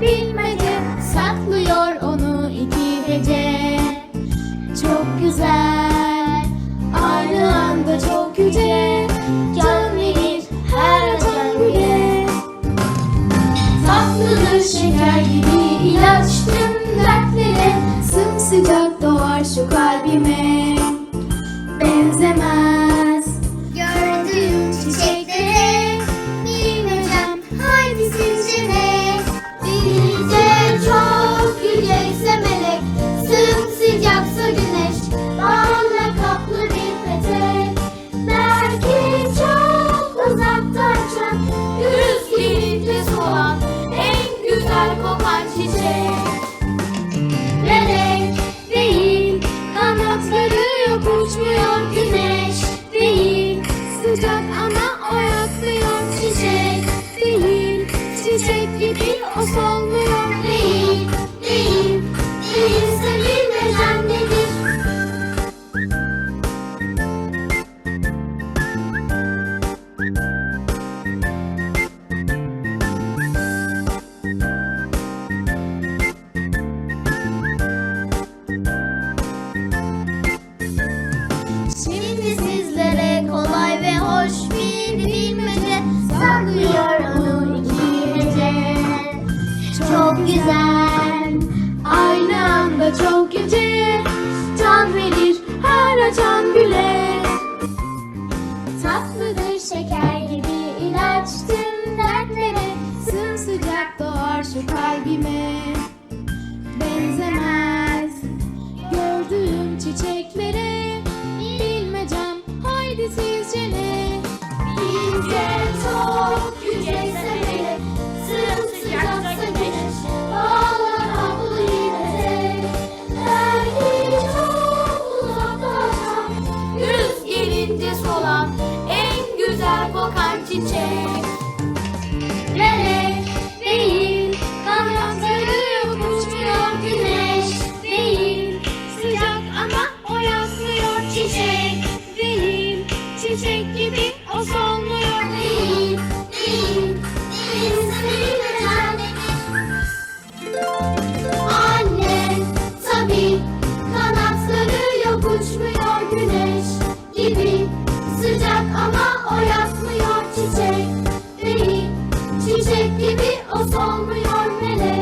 bilmece Saklıyor onu iki gece. Çok güzel Aynı anda çok yüce Can verir her açan güle Tatlıdır şeker gibi ilaç tüm dertlere Sımsıcak doğar şu kalbime. Beni o sallıyor çok güzel. Aynı anda çok yüce Tan verir her açan güle. Tatlıdır şeker gibi ilaç tüm dertlere Sımsıcak doğar şu kalbime. Benzemez gördüğüm çiçekle DJ. Gibi o solmuyor melek